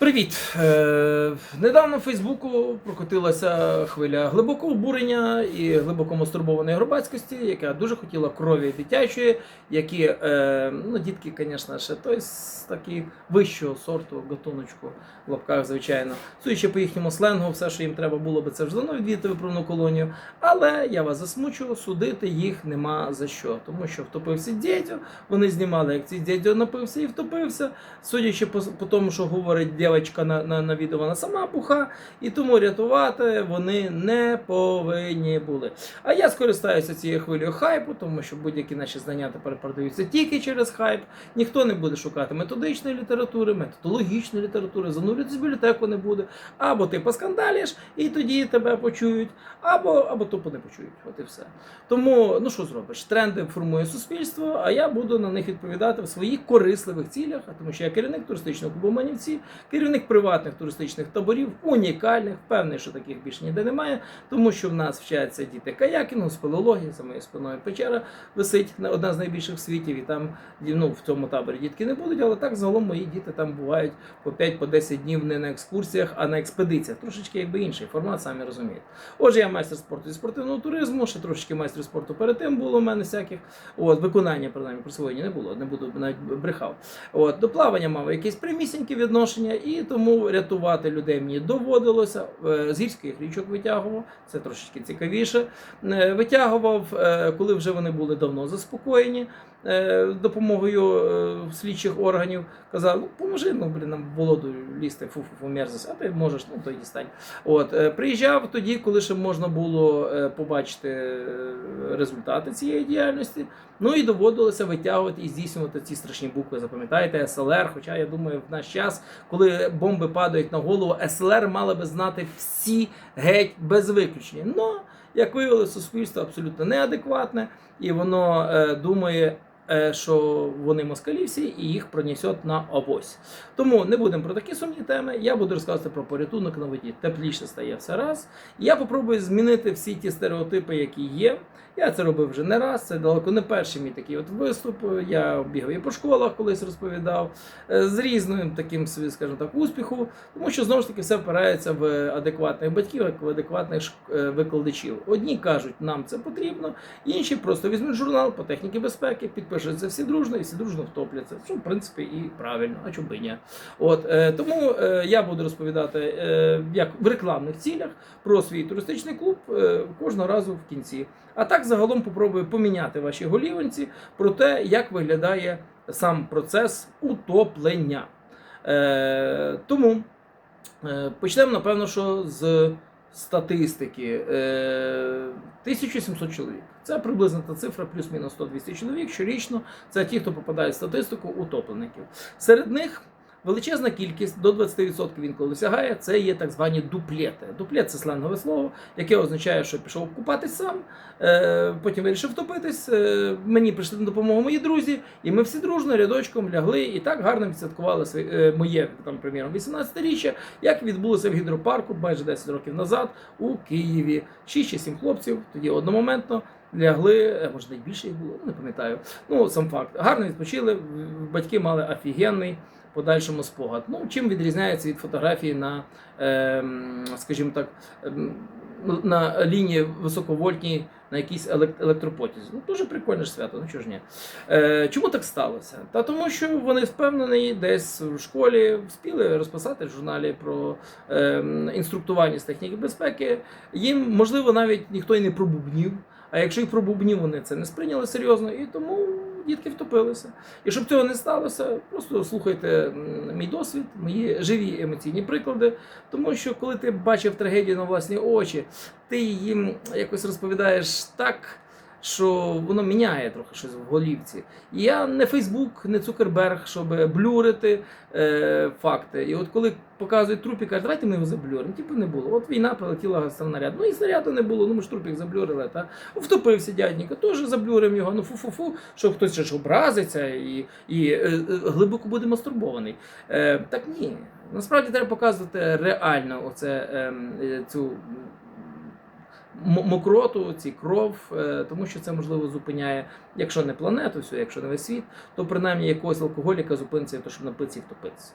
Привіт! Е, недавно в Фейсбуку прокотилася хвиля глибокого обурення і глибоко мастурбованої громадськості, яка дуже хотіла крові дитячої, які, е, ну, дітки, звісно, ще той з такі вищого сорту, гатуночку в лапках, звичайно. Судячи по їхньому сленгу, все, що їм треба було би, це вже давно відвідати виправну колонію. Але я вас засмучу, судити їх нема за що. Тому що втопився дідьо, вони знімали, як цей дідьо напився і втопився. Судячи по, по тому, що говорить дівчинка на, на, на відео, вона сама буха, і тому рятувати вони не повинні були. А я скористаюся цією хвилею хайпу, тому що будь-які наші знання тепер продаються тільки через хайп. Ніхто не буде шукати методичної літератури, методологічної літератури, занурюватися в бібліотеку не буде. Або ти поскандаліш, і тоді тебе почують, або, або тупо не почують. От і все. Тому, ну що зробиш? Тренди формує суспільство, а я буду на них відповідати в своїх корисливих цілях, тому що я керівник туристичного клубу Манівці, керівник приватних туристичних таборів, унікальних, впевнений, що таких більше ніде немає, тому що в нас вчаться діти каякінгу, спелеології, за моєю спиною печера висить одна з найбільших в світі, і там ну, в цьому таборі дітки не будуть, але так загалом мої діти там бувають по 5-10 днів не на екскурсіях, а на експедиціях. Трошечки якби інший формат, самі розумієте. Отже, я майстер спорту зі спортивного туризму, ще трошечки майстер спорту перед тим було у мене всяких. От, виконання, принаймні, присвоєння не було, не буду навіть брехав. От, до плавання мав якесь прямісіньке відношення, і тому рятувати людей мені доводилося. Е, З гірських річок витягував, це трошечки цікавіше. Е, Витягував, е, коли вже вони були давно заспокоєні. Допомогою слідчих органів казав, ну поможи, ну блін, нам володу лізти, фу-фу-фу, мерзость, а ти можеш, ну то дістань. От приїжджав тоді, коли ще можна було побачити результати цієї діяльності. Ну і доводилося витягувати і здійснювати ці страшні букви. Запам'ятаєте, СЛР. Хоча я думаю, в наш час, коли бомби падають на голову, СЛР мали би знати всі геть без виключення. Но, як виявилося, суспільство абсолютно неадекватне, і воно е, думає. Е, Що вони москалі всі і їх пронесет на авось. Тому не будемо про такі сумні теми. Я буду розказувати про порятунок на воді. Тепліше стає все раз. Я попробую змінити всі ті стереотипи, які є. Я це робив вже не раз. Це далеко не перший мій такий от виступ. Я бігав і по школах колись розповідав е, з різним таким скажімо так, успіху, тому що знову ж таки все впирається в адекватних батьків, в адекватних е, викладачів. Одні кажуть, нам це потрібно, інші просто візьмуть журнал по техніці безпеки, підпишуться всі дружно і всі дружно втопляться. Що в принципі і правильно, а чому ні. От е, тому е, я буду розповідати е, як в рекламних цілях про свій туристичний клуб е, кожного разу в кінці. А так загалом попробую поміняти ваші голіванці про те, як виглядає сам процес утоплення. Е, тому е, почнемо, напевно, що з статистики. Е, 1700 чоловік. Це приблизно та цифра, плюс-мінус 100-200 чоловік щорічно. Це ті, хто попадає в статистику утоплеників. Серед них величезна кількість до 20% інколи досягає. Це є так звані дуплети. Дуплет це сленгове слово, яке означає, що пішов купатись сам, е, потім вирішив втопитись. Е, мені прийшли на допомогу мої друзі, і ми всі дружно рядочком лягли і так гарно відсвяткували е, моє там, приміром, 18-річчя, як відбулося в гідропарку майже 10 років назад у Києві. 6 чи 7 хлопців тоді одномоментно. Лягли, може навіть більше їх було, не пам'ятаю. Ну, сам факт. Гарно відпочили, батьки мали офігенний подальшому спогад. Ну, чим відрізняється від фотографії на, ем, скажімо так, ем, ну, на лінії високовольтній на якійсь електропотязі. Ну, дуже прикольне ж свято, ну чого ж ні. Е, чому так сталося? Та тому, що вони впевнені, десь в школі вспіли розписати в журналі про ем, інструктування з техніки безпеки. Їм, можливо, навіть ніхто і не пробубнів. А якщо і пробубнів, вони це не сприйняли серйозно, і тому дітки втопилися. І щоб цього не сталося, просто слухайте мій досвід, мої живі емоційні приклади. Тому що коли ти бачив трагедію на власні очі, ти їм якось розповідаєш так. Що воно міняє трохи щось в голівці. І я не Фейсбук, не Цукерберг, щоб блюрити е, факти. І от коли показують трупі, кажуть, давайте ми його заблюримо. Типу не було. От війна полетіла снаряд. Ну і снаряду не було, ну ми ж трупік заблюрили. Та? Втопився дядька, теж заблюримо його. Ну фу-фу-фу, що хтось ще ж образиться і, і е, е, глибоко буде мастурбований. Е, так ні. Насправді треба показувати реально оце, ем, е, цю мокроту, ці кров, е, тому що це можливо зупиняє, якщо не планету, всю, якщо не весь світ, то принаймні якогось алкоголіка зупиниться, то щоб напитися і втопитися.